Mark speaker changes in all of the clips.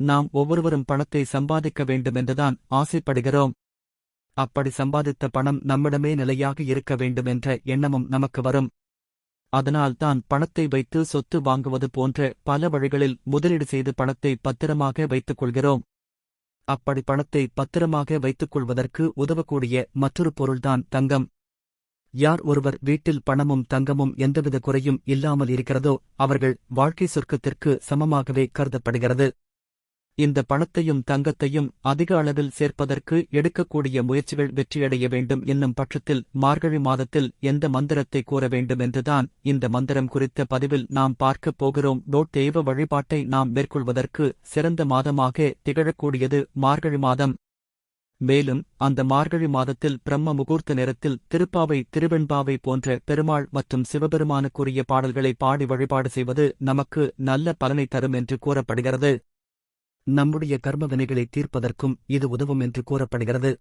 Speaker 1: நாம் ஒவ்வொருவரும் பணத்தை சம்பாதிக்க வேண்டுமென்றுதான் ஆசைப்படுகிறோம். அப்படி சம்பாதித்த பணம் நம்மிடமே நிலையாக இருக்க வேண்டுமென்ற எண்ணமும் நமக்கு வரும். அதனால் தான் பணத்தை வைத்து சொத்து வாங்குவது போன்ற பல வழிகளில் முதலீடு செய்து பணத்தை பத்திரமாக வைத்துக் கொள்கிறோம் அப்படி பணத்தை பத்திரமாக வைத்துக் கொள்வதற்கு உதவக்கூடிய மற்றொரு பொருள்தான் தங்கம். யார் ஒருவர் வீட்டில் பணமும் தங்கமும் எந்தவித குறையும் இல்லாமல் இருக்கிறதோ அவர்கள் வாழ்க்கை சொர்க்கத்திற்கு சமமாகவே கருதப்படுகிறது. இந்த பணத்தையும் தங்கத்தையும் அதிக அளவில் சேர்ப்பதற்கு எடுக்கக்கூடிய முயற்சிகள் வெற்றியடைய வேண்டும் என்னும் பட்சத்தில் மார்கழி மாதத்தில் எந்த மந்திரத்தை கூற வேண்டும் என்றுதான் இந்த மந்திரம் குறித்த பதிவில் நாம் பார்க்கப் போகிறோம். டோட் தெய்வ வழிபாட்டை நாம் மேற்கொள்வதற்கு சிறந்த மாதமாக திகழக்கூடியது மார்கழி மாதம். மேலும் அந்த மார்கழி மாதத்தில் பிரம்ம முகூர்த்த நேரத்தில் திருப்பாவை திருவெண்பாவை போன்ற பெருமாள் மற்றும் சிவபெருமானுக்குரிய பாடல்களை பாடி வழிபாடு செய்வது நமக்கு நல்ல பலனை தரும் என்று கூறப்படுகிறது. நம்முடைய கர்மவினைகளை தீர்ப்பதற்கும் இது உதவும் என்று கூறப்படுகிறது.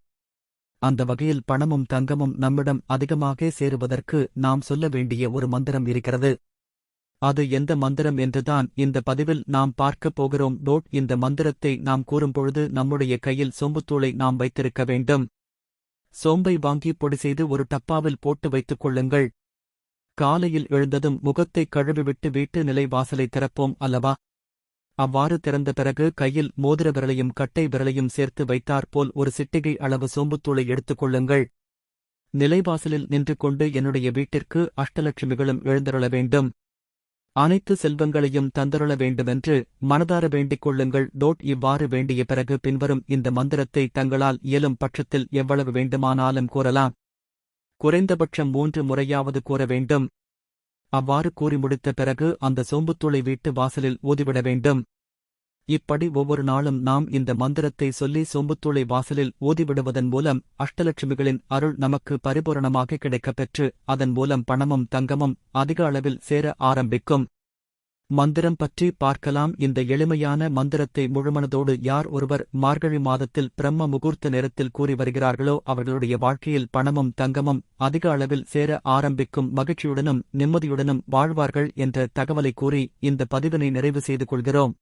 Speaker 1: அந்த வகையில் பணமும் தங்கமும் நம்மிடம் அதிகமாக சேருவதற்கு நாம் சொல்ல வேண்டிய ஒரு மந்திரம் இருக்கிறது. அது எந்த மந்திரம் என்றுதான் இந்த பதிவில் நாம் பார்க்கப் போகிறோம். டோட் இந்த மந்திரத்தை நாம் கூறும்பொழுது நம்முடைய கையில் சோம்புத்தூளை நாம் வைத்திருக்க வேண்டும். சோம்பை வாங்கி பொடி செய்து ஒரு டப்பாவில் போட்டு வைத்துக் கொள்ளுங்கள். காலையில் எழுந்ததும் முகத்தை கழுவிவிட்டு வீட்டு நிலை வாசலை திறப்போம் அல்லவா? அவ்வாறு திறந்த பிறகு கையில் மோதிர விரலையும் கட்டை விரலையும் சேர்த்து வைத்தாற்போல் ஒரு சிட்டிகை அளவு சோம்புத்தூளை எடுத்துக் கொள்ளுங்கள். நிலைவாசலில் நின்று கொண்டு என்னுடைய வீட்டிற்கு அஷ்டலட்சுமிகளும் எழுந்தருள வேண்டும். அனைத்து செல்வங்களையும் தந்தருள வேண்டுமென்று மனதார வேண்டிக் கொள்ளுங்கள். டோட் இவ்வாறு வேண்டிய பிறகு பின்வரும் இந்த மந்திரத்தை தங்களால் இயலும் பட்சத்தில் எவ்வளவு வேண்டுமானாலும் கூறலாம். குறைந்தபட்சம் மூன்று முறையாவது கூற வேண்டும். அவ்வாறு கூறி முடித்த பிறகு அந்த சோம்புத்தூளை வீட்டு வாசலில் ஊதிவிட வேண்டும். இப்படி ஒவ்வொரு நாளும் நாம் இந்த மந்திரத்தை சொல்லி சோம்புத்தூளை வாசலில் ஊதிவிடுவதன் மூலம் அஷ்டலட்சுமிகளின் அருள் நமக்கு பரிபூரணமாக கிடைக்கப் பெற்று அதன் மூலம் பணமும் தங்கமும் அதிக அளவில் சேர ஆரம்பிக்கும். மந்திரம் பற்றி பார்க்கலாம். இந்த எளிமையான மந்திரத்தை முழுமனதோடு யார் ஒருவர் மார்கழி மாதத்தில் பிரம்ம முகூர்த்த நேரத்தில் கூறி வருகிறார்களோ அவர்களுடைய வாழ்க்கையில் பணமும் தங்கமும் அதிக அளவில் சேர ஆரம்பிக்கும் மகிழ்ச்சியுடனும் நிம்மதியுடனும் வாழ்வார்கள் என்ற தகவலை கூறி இந்த பதிவினை நிறைவு செய்து கொள்கிறோம்.